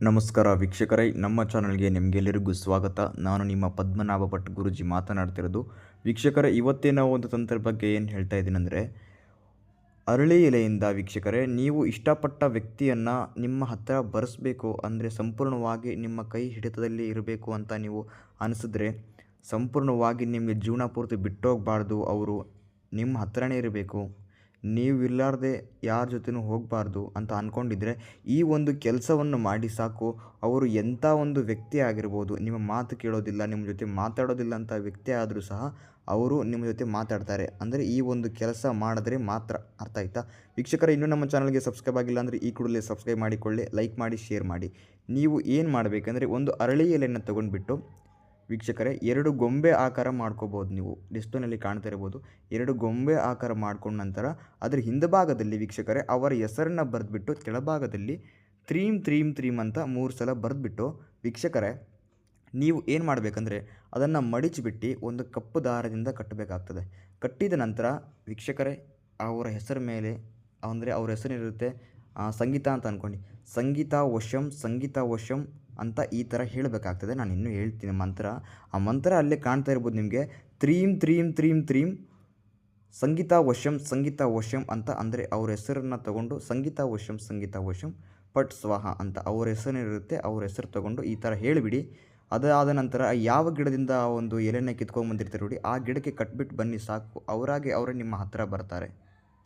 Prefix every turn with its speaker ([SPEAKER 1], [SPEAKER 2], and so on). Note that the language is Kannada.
[SPEAKER 1] ನಮಸ್ಕಾರ ವೀಕ್ಷಕರೇ, ನಮ್ಮ ಚಾನಲ್ಗೆ ನಿಮಗೆಲ್ಲರಿಗೂ ಸ್ವಾಗತ. ನಾನು ನಿಮ್ಮ ಪದ್ಮನಾಭ ಭಟ್ ಗುರುಜಿ ಮಾತನಾಡ್ತಿರೋದು. ವೀಕ್ಷಕರೇ ಇವತ್ತಿನ ಒಂದು ತಂತ್ರ ಬಗ್ಗೆ ಏನು ಹೇಳ್ತಾ ಇದ್ದೀನಂದರೆ ಅರಳಿ ಎಲೆಯಿಂದ ವೀಕ್ಷಕರೇ, ನೀವು ಇಷ್ಟಪಟ್ಟ ವ್ಯಕ್ತಿಯನ್ನು ನಿಮ್ಮ ಹತ್ತಿರ ಬರೆಸಬೇಕು ಅಂದರೆ ಸಂಪೂರ್ಣವಾಗಿ ನಿಮ್ಮ ಕೈ ಹಿಡಿತದಲ್ಲಿ ಇರಬೇಕು ಅಂತ ನೀವು ಅನಿಸಿದ್ರೆ, ಸಂಪೂರ್ಣವಾಗಿ ನಿಮಗೆ ಜೀವನ ಪೂರ್ತಿ ಬಿಟ್ಟೋಗಬಾರ್ದು. ಅವರು ನಿಮ್ಮ ಹತ್ತಿರನೇ ಇರಬೇಕು. ನೀವು ಇರಲಾರ್ದೆ ಯಾರ ಜೊತೆನೂ ಹೋಗಬಾರ್ದು ಅಂತ ಅಂದ್ಕೊಂಡಿದ್ರೆ ಈ ಒಂದು ಕೆಲಸವನ್ನು ಮಾಡಿ ಸಾಕು. ಅವರು ಎಂಥ ಒಂದು ವ್ಯಕ್ತಿ ಆಗಿರ್ಬೋದು, ನಿಮ್ಮ ಮಾತು ಕೇಳೋದಿಲ್ಲ, ನಿಮ್ಮ ಜೊತೆ ಮಾತಾಡೋದಿಲ್ಲ ಅಂತ ವ್ಯಕ್ತಿ ಆದರೂ ಸಹ ಅವರು ನಿಮ್ಮ ಜೊತೆ ಮಾತಾಡ್ತಾರೆ. ಅಂದರೆ ಈ ಒಂದು ಕೆಲಸ ಮಾಡಿದ್ರೆ ಮಾತ್ರ ಅರ್ಥ ಆಯ್ತಾ? ವೀಕ್ಷಕರ, ಇನ್ನೂ ನಮ್ಮ ಚಾನಲ್ಗೆ ಸಬ್ಸ್ಕ್ರೈಬ್ ಆಗಿಲ್ಲ ಅಂದರೆ ಈ ಕೂಡಲೇ ಸಬ್ಸ್ಕ್ರೈಬ್ ಮಾಡಿಕೊಳ್ಳಿ, ಲೈಕ್ ಮಾಡಿ, ಶೇರ್ ಮಾಡಿ. ನೀವು ಏನು ಮಾಡಬೇಕಂದ್ರೆ ಒಂದು ಅರಳಿ ಎಲೆಯನ್ನು ತೊಗೊಂಡ್ಬಿಟ್ಟು ವೀಕ್ಷಕರೇ, ಎರಡು ಗೊಂಬೆ ಆಕಾರ ಮಾಡ್ಕೋಬೋದು ನೀವು. ಡಿಸ್ಪ್ಲೇನಲ್ಲಿ ಕಾಣ್ತಾ ಇರ್ಬೋದು ಎರಡು ಗೊಂಬೆ ಆಕಾರ ಮಾಡ್ಕೊಂಡ ನಂತರ ಅದರ ಹಿಂದಭಾಗದಲ್ಲಿ ವೀಕ್ಷಕರೇ, ಅವರ ಹೆಸರನ್ನು ಬರೆದ್ಬಿಟ್ಟು ಕೆಳಭಾಗದಲ್ಲಿ ತ್ರೀಮ್ ತ್ರೀಮ್ ತ್ರೀಮ್ ಅಂತ ಮೂರು ಸಲ ಬರೆದ್ಬಿಟ್ಟು ವೀಕ್ಷಕರೇ, ನೀವು ಏನು ಮಾಡಬೇಕಂದ್ರೆ ಅದನ್ನು ಮಡಿಚಿಬಿಟ್ಟು ಒಂದು ಕಪ್ಪು ದಾರದಿಂದ ಕಟ್ಟಬೇಕಾಗ್ತದೆ. ಕಟ್ಟಿದ ನಂತರ ವೀಕ್ಷಕರೇ, ಅವರ ಹೆಸರ ಮೇಲೆ, ಅಂದರೆ ಅವ್ರ ಹೆಸರಿರುತ್ತೆ ಸಂಗೀತ ಅಂತ ಅಂದ್ಕೊಂಡು ಸಂಗೀತ ವಶಂ ಸಂಗೀತ ವಶಂ ಅಂತ ಈ ಥರ ಹೇಳಬೇಕಾಗ್ತದೆ. ನಾನು ಇನ್ನೂ ಹೇಳ್ತೀನಿ ಮಂತ್ರ. ಆ ಮಂತ್ರ ಅಲ್ಲೇ ಕಾಣ್ತಾ ಇರ್ಬೋದು ನಿಮಗೆ. ತ್ರೀಮ್ ತ್ರೀಮ್ ತ್ರೀಮ್ ತ್ರೀಮ್ ಸಂಗೀತ ವಶಂ ಸಂಗೀತ ವಶಂ ಅಂತ ಅಂದರೆ ಅವ್ರ ಹೆಸರನ್ನು ತಗೊಂಡು ಸಂಗೀತ ವಶಂ ಸಂಗೀತ ವಶಂ ಪಟ್ ಸ್ವಾಹ ಅಂತ ಅವ್ರ ಹೆಸರಿರುತ್ತೆ. ಅವ್ರ ಹೆಸರು ತಗೊಂಡು ಈ ಥರ ಹೇಳಿಬಿಡಿ. ಅದಾದ ನಂತರ ಯಾವ ಗಿಡದಿಂದ ಒಂದು ಎಲೆನ ಕಿತ್ಕೊಂಡ್ಬಂದಿರ್ತಾರೆ ನೋಡಿ, ಆ ಗಿಡಕ್ಕೆ ಕಟ್ಬಿಟ್ಟು ಬನ್ನಿ ಸಾಕು. ಅವರಾಗೆ ಅವರೇ ನಿಮ್ಮ ಹತ್ತಿರ ಬರ್ತಾರೆ.